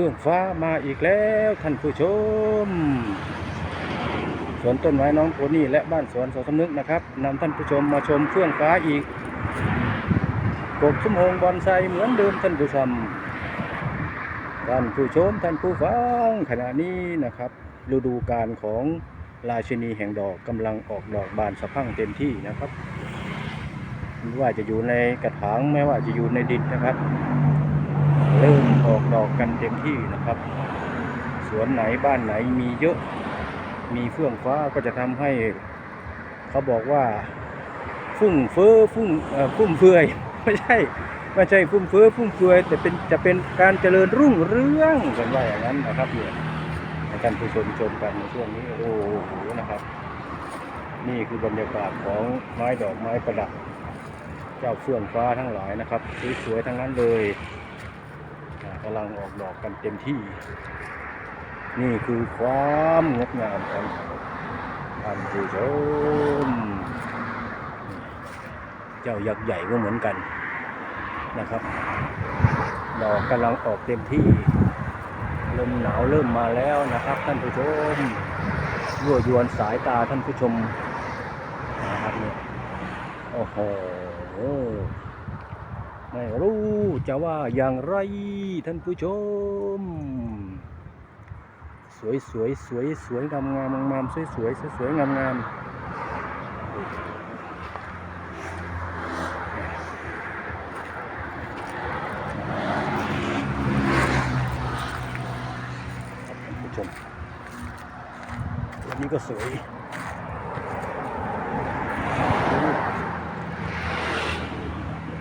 ฟื่องฟ้ามาอีกแล้วท่านผู้ชม สวนต้นไม้น้องโพนี่และบ้านสวนสสำนึกนะครับนำท่านผู้ชมมาชมเฟื่องฟ้าอีกกบชั่วโมงบอนไซเหมือนเดิมท่านผู้ชมท่านผู้ชมท่านผู้ฟังขณะนี้นะครับฤดูกาลของราชินีแห่งดอกกำลังออกดอกบานสะพั่งเต็มที่นะครับไม่ว่าจะอยู่ในกระถางไม่ว่าจะอยู่ในดินนะครับ เริ่มออกดอกกันเต็มที่นะครับ สวนไหนบ้านไหนมีเยอะ มีเฟื่องฟ้าก็จะทำให้ เขาบอกว่า ฟุ่งเฟ้อฟุ่งฟุ่มเฟือยไม่ใช่ไม่ใช่ฟุ่มเฟ้อฟุ่มเฟือยแต่เป็นจะเป็นการเจริญรุ่งเรืองกันว่าอย่างนั้นนะครับเนี่ยให้ท่านผู้ชมชมกันในช่วงนี้โอ้โหนะครับ นี่คือบรรยากาศของไม้ดอกไม้ประดับ เจ้าเฟื่องฟ้าทั้งหลายนะครับสวยๆทั้งนั้นเลย กำลังออกดอกกันเต็มที่ นี่คือความงดงามของท่านผู้ชมเจ้ายักษ์ใหญ่ก็เหมือนกันนะครับ ดอกกำลังออกเต็มที่ลมหนาวเริ่มมาแล้วนะครับ ท่านผู้ชมยั่วยวนสายตาท่านผู้ชมนะครับเนี่ยโอ้โห ไม่รู้จะว่าอย่างไรท่านผู้ชม สวยสวยสวยสวยงามงามงามสวยสวยสวยสวยงามงามท่านผู้ชมวันนี้ก็สวย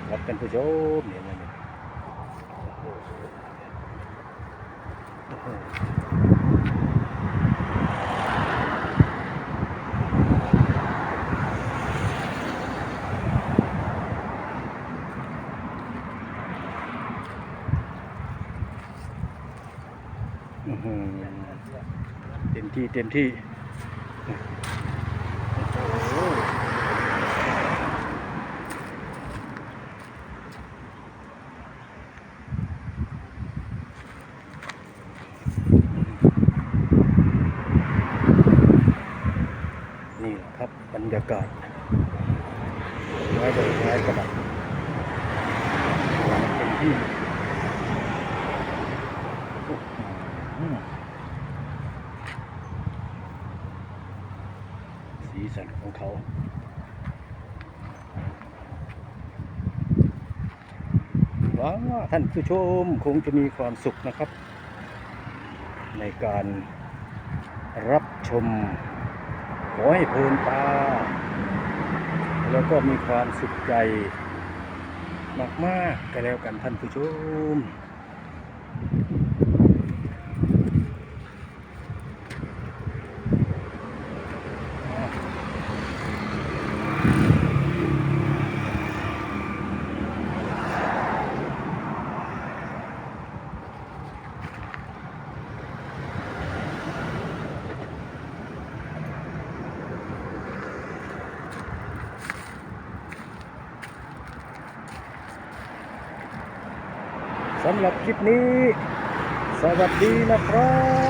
ครับ ท่านผู้ชมเนี่ยเนี่ยเนี่ยโอ้โหอื้อหือเต็มที่เต็มที่โอ้โหนี่แหละค รยากาศไม้ดอกไม้ประดับเต็มที่สีสันของเขาหวังว่าท่านผู้ชมคงจะมีความสุขนะครับ ในการรับชม ขอให้เพลินตา แล้วก็มีความสุขใจ มากๆก็แล้วกันท่านผู้ชม สำหรับคลิปนี้ สวัสดีนะครับ